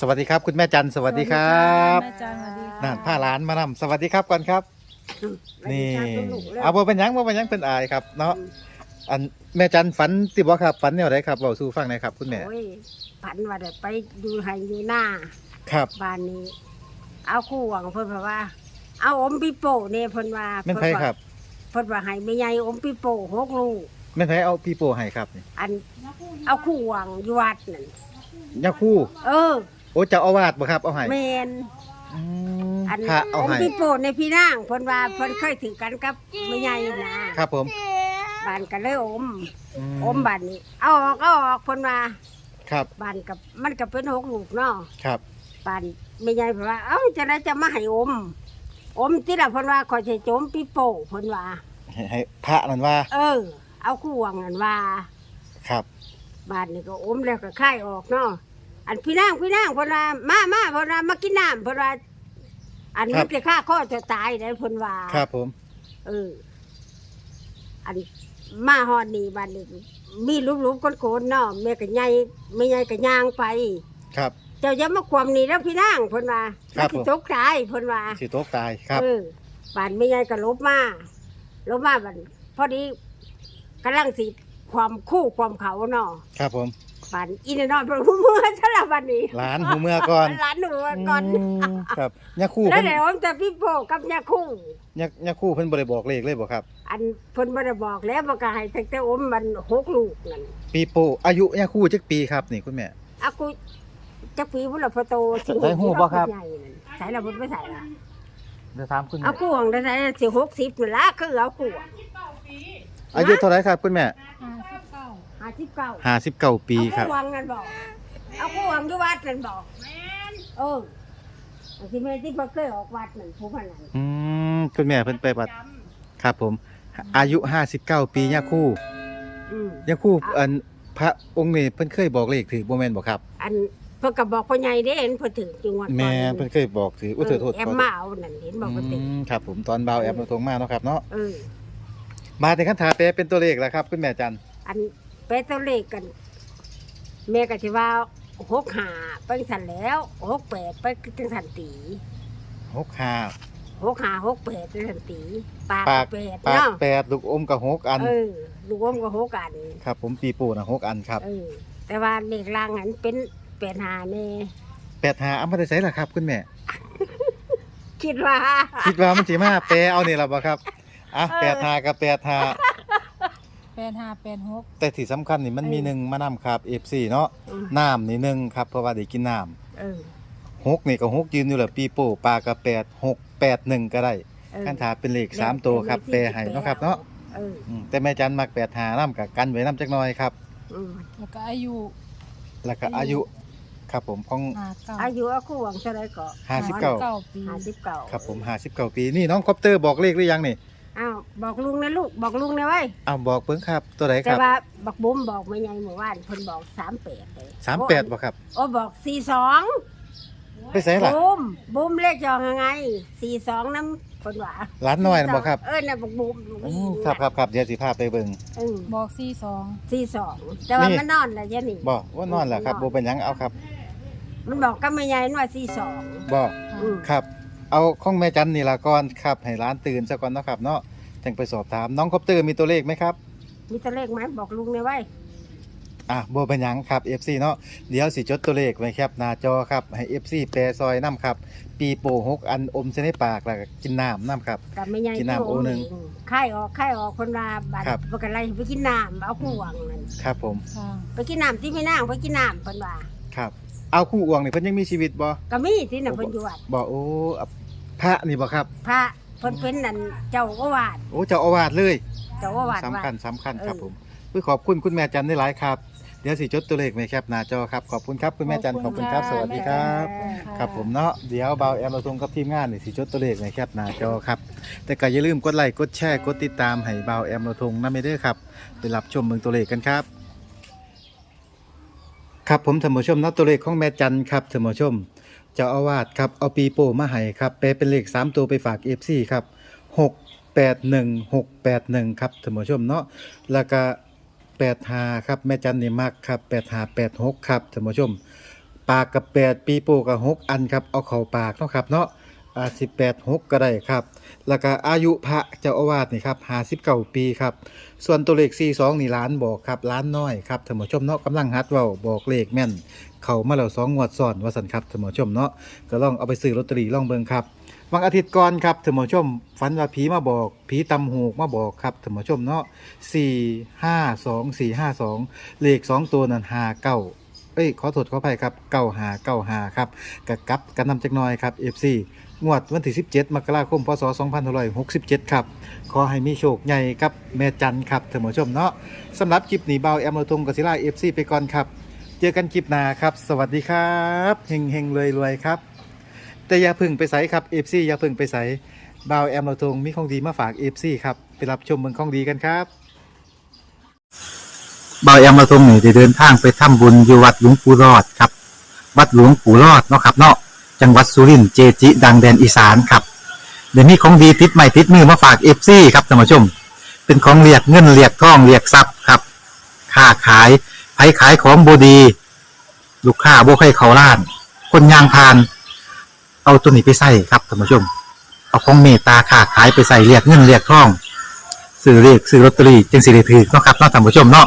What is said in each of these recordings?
สวัสดีครับ คุณแม่จันทร์สวัสดีครับแม่จันสวัสดีค่ะนั่นผ้าร้านมานำสวัสดีครับก่อนครับ นี่เอาบ่เป็นหยังบ่เป็นหยังเป็นอายครับ เนาะอันแม่จันทร์ฝันติบ่ครับฝันแนวใดครับเว้าสู่ฟังหน่อยครับ คุณแม่โอ้ยผันว่าได้ไปดูให้อยู่หน้าครับบ้านนี้ เอาคู่หวังเพิ่นว่า เอาอมปิโป้เนี่ยเพิ่นว่าแม่นไผครับเพิ่นว่าให้แม่ใหญ่อมปิโป้หกลูกแม่นไผเอาพี่โปให้ครับนี่อันเอาคู่หวังอยู่วัดนั่นยาคู่ เออ โอ้เจ้าอาวาสบ่ครับเอาให้แม่นอืมอันพระเอาอมให้ปิโป้ในพี่นางเพิ่นว่าเพิ่นเคยถือกันกับแม่ใหญ่นะครับ ผมบ้านก็เลยอมอือมบ้านนี้เอาออกเอาออกเพิ่นว่าครับบ้านกับมันก็เป็นหกลูกเนาะครับปานไม่ใหญ่เพิ่นว่าเอ้าจะได้จะมาให้อมอมที่ละเพิ่นว่าขอยสิโจมปีโป้เพิ่นว่า ให้ให้พระนั่นว่าเออ เอาคู่วางนั่นว่าครับ บาดนี่ก็อมแล้วก็คายออกเนาะ อันพี่นางพี่นางเพิ่นว่ามามาเพิ่นว่ามากินน้ำเพิ่นว่าอันมันจะฆ่าข้อจะตายได้เพิ่นว่าครับผม เออ อันมาฮอดนี่บาดนี้มีรูปๆโกนๆเนาะแม่ก็ใหญ่แม่ใหญ่ก็ย่างไป ครับ เจ้าอย่ามาความนี่แล้วพี่นางเพิ่นว่าครัมับนสิผม ตกตายเพิ่นว่า สิตกตายครับ เออบ้านไม่ใหญ่ก็ลบมาลบมาบันพอดีกำลังสิความคู่ความเขาเนาะครับผม บ้านอินนอนเป็นหัวเมื่อสลับวันนี้หลานหูเมื่อก่อนร้านหนูก่อนอืมครับยาคู่แล้วเพิ่นเดี๋ยวแต่พี่โปกับยาคู่ยายาคู่เพิ่นบ่ได้บอกเลขเลยบ่ครับ อันเพิ่นบ่ได้บอกแล้วบ่ก็ให้ตั้งแต่อมมันหกลูกนั่นปีโป้อายุยาคู่จักปีครับนี่คุณแม่ อากูจักปีพุ่นละพอโตสิใส่หูบ่ครับ ใหญ่นั่นใส่ละพุ่นไม่ใส่ละเดี๋ยวถามคุณเอากูของได้ใส่สิ60นั่นละคือเอากูอะอายุเท่าไหร่ครับคุณแม่ห้าสิ บเก้า59 59ปีครับเอาผู้วังนั่นบอก เอาผู้วังอยู่วัดนั่นบอกเออเอาที่แม่ที่เพิ่นเคยออกวัดนั่นผู้พันนั่นอืมคุณแม่เพิ่นไปบัดครับผม อายุ59ปียาคู่อืมยาคู่อันพระองค์นี่เพิ่นเคยบอกเลขถือบ่แม่นบ่ครับ อันเพิ่นก็บอกพ่อใหญ่เด้เห็นเพิ่นถึงจังหวัดแม่เพิ่นเคยบอกถืออุ้ยโทษโทษแอมมาเอานั่นเห็นบอกว่าติอืมครับผมตอนเบาแอปมาตรงมาเนาะครับเนาะเออ มาถึงคันถาแปลเป็นตัวเลขแล้วครับ คุณแม่จันอัน ไปตัวเลขกัน แม่ก็สิว่าหกหาไปสั่นแล้วหกแปดไปจังสันตี65หกหาหกแปดจังสันตีปากปากแปดปากเนาะแปดลูกอมกับหกอัน เออรวมก็หกอันครับ ผมปีโป้นะหกอันครับเออแต่ว่าเลขล่างอันเป็นแปดหาแน่แปดหาเอามาได้ใส่ล่ะครับคุณแม่ คิดว่า คิดว่ามันสิมาแปลเอานี่ล่ะบ่ครับอะเออแปดหากับแปดหา แปดห้าแปดหก แต่ที่สำคัญนี่มันมีเออ หนึ่งมานํครับ FC เนาะอืมน้ำนี่หนึ่งครับเพราะว่าได้กินน้ำเออหกนี่ก็หกยืนอยู่แหละปีโป้ปลากับแปดหกแปดหนึ่งก็ได้เออคันถาเป็นเลขสามตัวครับแปลให้เนาะครับเนาะเอออืมแต่แม่จันมักแปดหาน้ำกับกันไว้น้ำจักหน่อยครับ อืมแล้วก็อายุแล้วก็อายุครับผมของ ห้าเก้าอายุอาคู่หวังเท่าไรก็ห้าสิบเก้า เก้าปี ห้าสิบเก้าครับผมห้าสิบเก้าปีนี่น้องคอปเตอร์บอกเลขหรือยังนี่ อ้าวบอกลุงนะลูกบอกลุงนะไว้ยอ้าวบอกเพิ่งครับ ตัวไหนคแต่รับว่าบักบุ้มบอกไม่ไงเมื่อวานเพิ่นบอกสามแปดเลยสามแปดบอกครับโอ้บอกสี่สองไปใส่ล่ะบุ้มบุ้มเลขจองยังไงสี่สองน้ำเพิ่นว่าร้านน้อยนะบอกครับเออน่ะบักบุ้มอืมครับครับครับเดี๋ยวสิพาไปเบิ่งเออบอกสี่สองสี่สองแต่ว่านี่ มันนอนแล้วยะนี่บอกว่านอนแหละครับโบเป็นหยังเอาครับ มันบอกก็ไม่ไงว่าสี่สองบอกอืมครับ เอาของแม่จันนี่ละก่อนครับให้ร้านตื่นซะก่อนเนาะครับเนาะจังไปสอบถามน้องคอปเตอร์มีตัวเลขไหมครับมีตัวเลขไหมบอกลุงนะไว้ยอะโบเป็นหยังครับ FC เนาะเดี๋ยวสิจดตัวเลขไว้ครับหน้าจอครับให้ FC แปรซอยน้ำครับปีโป้หกอันอมเส้นในปากแล้วก็กินน้ำน้ำครับ กับไม่ไงกินน้ำโอหนึ่งค่ายออกค่ายออกคนว่าบัตรครับปกติไปกินน้ำเอาคู่หวังนั่นครับผมค่ะไปกินน้ำที่ไม่นั่งไปกินน้ำเพิ่นว่าครับ เอาคู่อ่วงนี่เพิ่นยังมีชีวิตบ่ก็มีที่น่ะเพิ่นอยู่วัดบ่โอ้อะพระนี่บ่ครับ พระเพิ่นเป็นนั่นเจ้าอาวาสโอ้เจ้าอาวาสเลยเจ้าอาวาสสำวัดคัญสำคัญครับเออผมอุ้ยขอบคุณคุณแม่จันได้หลายครับเดี๋ยวสิจดตัวเลขไว้ครับหน้าจอครับขอบคุณครับคุณแม่จันขอบคุณครับ สวัสดีครับะครับผมเนาะเดี๋ยวเบาแอมเราทงกับทีมงานนี่สิจดตัวเลขไว้ครับหน้าจอครับ แต่ก็อย่าลืมกดไลค์กดแชร์กดติดตามให้เบาแอมเราทงนำไปเด้อครับไปรับชมเมืองตัวเลขกันครับ ครับผมธรรมชมเนาะตัวเลขของแม่จันครับธรรมชมเจ้าอาวาสครับเอาปีโป้มาให้ครับแปลเป็นเลข3ตัวไปฝากเอฟซีครับ681 681ครับธรรมชมเนาะแล้วก็85ครับแม่จันนี่มักครับ85 86ครับธรรมชม ปากกับแปดปีโป้กับหกอันครับเอาเข่าปากเนาะครับเนาะ อาสิบแปดหกก็ได้ครับ แล้วก็อายุพระเจ้าอาวาสนี่ครับหาสิบเก้าปีครับ ส่วนตัวเลขสี่สองนี่ล้านบอกครับล้านน้อยครับท่านผู้ชมเนาะกำลังฮัดเว้าบอกเลขแม่น เขามาแล้วสองงวดซ้อนว่าสันครับท่านผู้ชมเนาะก็ลองเอาไปซื้อลอตเตอรี่ลองเบิ่งครับวันอาทิตย์ก่อนครับท่านผู้ชมฝันว่าผีมาบอก ผีตำหูกมาบอกครับท่านผู้ชมเนาะสี่ห้าสองสี่ห้าสองเลขสองตัวนั้นห้าเก้า เอ้ยขอโทษขออภัยครับเก้าหาเก้าหาครับกับกับกันนำจักหน่อยครับเอฟซีงวดวันที่ 17 มกราคม พศ 2567 ครับ ขอให้มีโชคใหญ่ครับแม่จันครับท่านผู้ชมเนาะสำหรับคลิปนี้เบาแอมโราทงกบศิลาเอฟซีไปก่อนครับ เจอกันคลิปหน้าครับ สวัสดีครับเฮงเฮงรวยรวยครับ แต่อย่าพึ่งไปใส่ครับเอฟซีอย่าพึ่งไปใส่เบาแอมโราทงมีของดีมาฝากเอฟซีครับ ไปรับชมเมืองของดีกันครับ บาแอมาทงนี่ได้เดินทางไปทำบุญอยู่วัดหลวงปู่รอดครับ วัดหลวงปู่รอดเนาะครับเนาะจังหวัดสุรินทร์เจจิ ดังแดนอีสานครับเดี๋ยวนี้ของดีติดใหม่ติดมือมาฝากเอฟซีครับท่านผู้ชม เป็นของเรียกเงินเรียกทองเรียกทรัพย์ครับค้าขายไผขายของบดี ลูกค้าบ่ใครเขาล้าน คนยางพาน เอาตัวนี้ไปใส่ครับท่านผู้ชม เอาของเมตตาค้าขายไปใส่เรียกเงินเรียกทองซื้อเรียกซื้อลอตเตอรี่จึงสิได้ถือเนาะครับเนาะท่านผู้ชมเนาะ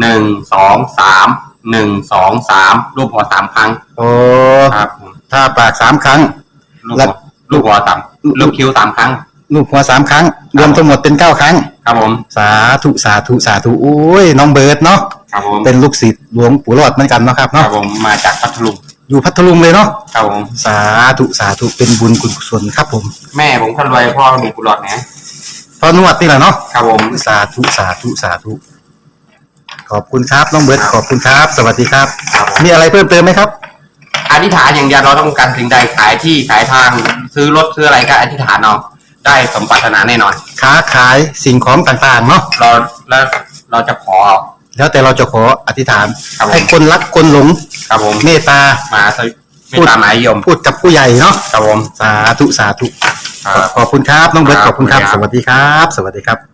หนึ่งสองสามหนึ่งสองสามรูปหัวสามครั้งโอ้ครับผมถ้าปากสามครั้ง ลูกแล้หัววลูกหัวสามลูกคิ้วสามครั้ง ลูกหัวสามครั้ง รวมทั้งหมดเป็นเก้าครั้ง ครับผมสาธุสาธุสาธุโอ้ยน้องเบิร์ดเนาะครับผมเป็นลูกศิษย์หลวงปู่รอดเหมือนกันเนาะครับครัเนาะบผมมาจากพัทลุงอยู่พัทลุงเลยเนาะครับผมสาธุสาธุเป็นบุญกุศลครับผมแม่ผมคนรวยพ่อมีกุหลาบนะพอนวดนี่แหละเนาะครับผมสาธุสาธุสาธุข อบคุณครับน้องเบิร์ดขอบคุณครับ สวัสดีครับ ครับผม มีอะไรเพิ่มเติมไหมครับ อธิษฐานอย่างเดียวเราต้องการสิ่งใดขายที่ขายทางซื้อรถซื้ออะไรก็อธิษฐานเอาได้สมปรารถนาแน่นอน ค้าขายสิ่งของต่างๆเนาะเราแล้วเราจะขอ แล้วแต่เราจะขออธิษฐาน ครับผม ให้คนรักคนหลงครับผมเมตตา มาสวิไม่ตามหมายยมพูดกับผู้ใหญ่เนาะครับผม สาธุสาธุ ครับ ขอบคุณครับ น้องเบิร์ตคขรับอบคุณครับขอบสคุณครับวัสดีครับ สวัสดีครับ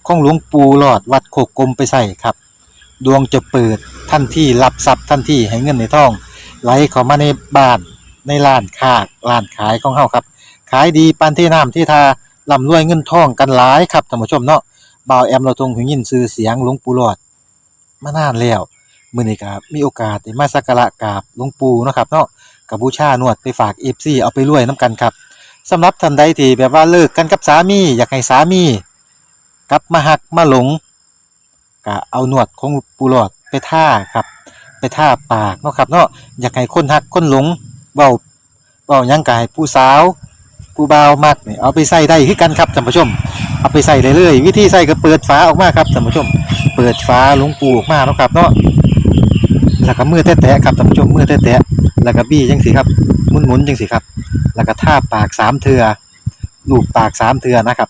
ของหลวงปู่หลอดวัดโคกกลมไปใส่ครับ ดวงจะเปิดทันที่รับทรัพย์ทันที่ให้เงินในท้อง ไหลเข้ามาในบ้านในร้านค้าร้านขายของเฮาครับ ขายดีปานที่น้ำที่ทาร่ำรวยเงินทองกันหลายครับท่านผู้ชมเนาะบ่าวแอมเราทรงหูยินชื่อเสียงหลวงปู่หลอดมานานแล้วมื้อนี้ก็มีโอกาสได้มาสักการะกราบหลวงปู่เนาะครับเนาะกับบูชานวดไปฝาก FC เอาไปรวยนํกันครับสำหรับท่านใดที่แบบว่าเลิกกันกับสามี อยากให้สามี กลับมาหักมาหลงก็เอาหนวดของปูหลอดไปท่าครับ ไปท่าปากเนาะครับเนาะอยากให้คนหักคนหลงเบาเบายังกายผู้สาวผู้บ่าวมักนี่เอาไปใส่ได้คือกันครับท่านผู้ชม เอาไปใส่เลยเลยวิธีใส่ก็เปิดฝาออกมาครับท่านผู้ชม เปิดฝาหลวงปูออกมาเนาะครับเนาะแล้วก็มือแตะๆครับท่านผู้ชมมือแตะๆแล้วก็บี้จังสิครับหมุนๆจังสิครับ แล้วก็ท่าปากสามเทือลูบปากสามเทือนะครับ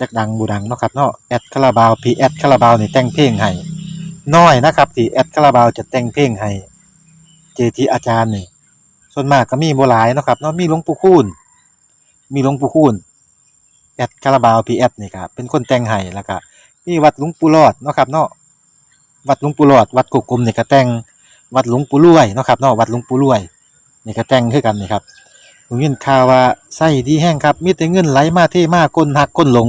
จักดังบูดังเนาะครับเนาะแอดคาราบาวพีแอดคาราบาวนี่แต่งเพลงให้น้อยนะครับที่แอดคาราบาวจะแต่งเพลงให้เจทีอาจารย์นี่ส่วนมากก็มีโบ่หลายเนาะครับเนาะมีหลวงปู่คูณมีหลวงปู่คูณแอดคาราบาวพีแอดนี่ครับเป็นคนแต่งให้แล้วก็มีวัดหลวงปู่หลอดเนาะครับเนาะวัดหลวงปู่หลอด วัดกกกลมนี่ก็แต่งวัดหลวงปู่รวยเนาะครับเนาะวัดหลวงปู่รวยนี่ก็แต่งคือกันนี่ครับผมยินข่าวว่าไส้ดีแห้งครับมีแต่เงินไหลมาเทมากคนหักคนหลง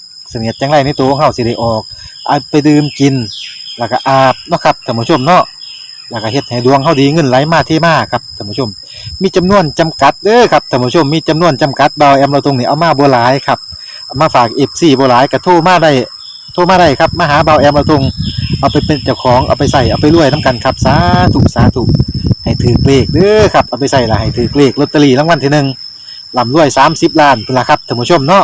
เสนียดจังไรในตัวของเฮาสิได้ออกเอาไปดื่มกิน แล้วก็อาบเนาะครับท่านผู้ชมเนาะแล้วก็เฮ็ดให้ดวงเฮาดีเงินไหลมาเทมาครับท่านผู้ชม มีจำนวนจำกัดเด้อครับท่านผู้ชมมีจำนวนจำกัดบาวแอมเราตรงนี้เอามาบ่หลายครับเอามาฝาก FC บ่หลายก็โทรมาได้โทรมาได้ครับมาหาเบาแอมเราตรงเอาไปเป็นเจ้าของเอาไปใส่เอาไปรวยน้ำกันครับสาธุสาธุให้ถือเลขเด้อครับเอาไปใส่ละให้ถือเลขลอตเตอรี่รางวัลที่หนึ่งลำรวยสามสิบล้านเป็นละครับท่านผู้ชมเนาะ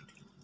เพ